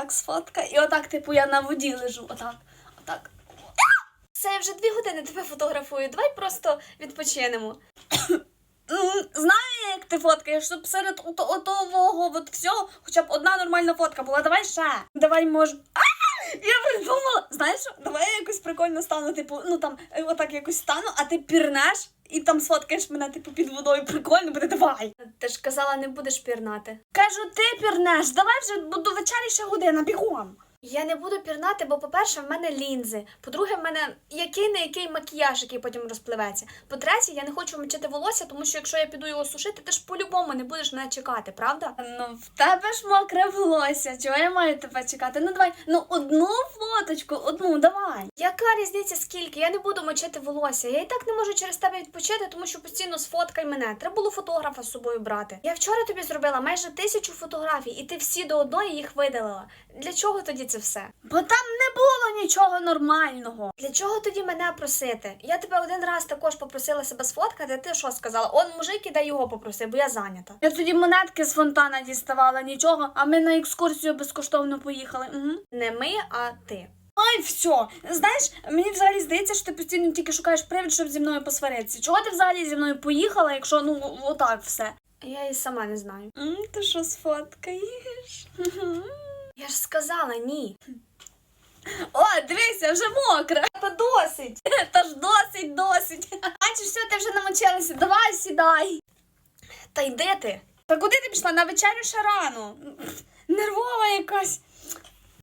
отак сфотка. І отак, типу, я на воді лежу. Отак. Отак. Це я вже дві години тебе фотографую. Давай просто відпочинемо. М, Знаю, як ти фоткаєш, щоб серед ото- отового от всього хоча б одна нормальна фотка була. Давай ще. Давай може. А! Я придумала! Знаєш, давай я якось прикольно стану, типу, ну там е, отак якось стану, а ти пірнеш і там сфоткаєш мене, типу, під водою. Прикольно буде, давай. Ти ж казала, не будеш пірнати. Кажу, ти пірнеш, давай вже до вечері ще година, бігом. Я не буду пірнати, бо, по-перше, в мене лінзи. По-друге, в мене який не який макіяж, який потім розпливеться. По-третє, я не хочу мочити волосся, тому що якщо я піду його сушити, ти ж по-любому не будеш мене чекати, правда? Ну, в тебе ж мокре волосся. Чого я маю тебе чекати? Ну давай, ну одну фоточку, одну, давай. Яка різниця скільки? Я не буду мочити волосся. Я і так не можу через тебе відпочити, тому що постійно сфоткай мене. Треба було фотографа з собою брати. Я вчора тобі зробила майже тисячу фотографій, і ти всі до одної їх видалила. Для чого тоді це все? Бо там не було нічого нормального. Для чого тоді мене просити? Я тебе один раз також попросила себе сфоткати. Ти що сказала? Он мужик іде його попроси, бо я зайнята. Я тоді монетки з фонтана діставала нічого, а ми на екскурсію безкоштовно поїхали. Угу. Не ми, а ти. Ай, все. Знаєш, мені взагалі здається, що ти постійно тільки шукаєш привід, щоб зі мною посваритися. Чого ти взагалі зі мною поїхала, якщо ну отак все? Я і сама не знаю. М, ти що сфоткаєш? Ж сказала ні. О, дивися, вже мокра. Та досить. Та ж досить, досить. Бачиш, все, ти вже намочилася. Давай сідай. Та йди ти. Та куди ти пішла? На вечерю ще рано. Нервова якась.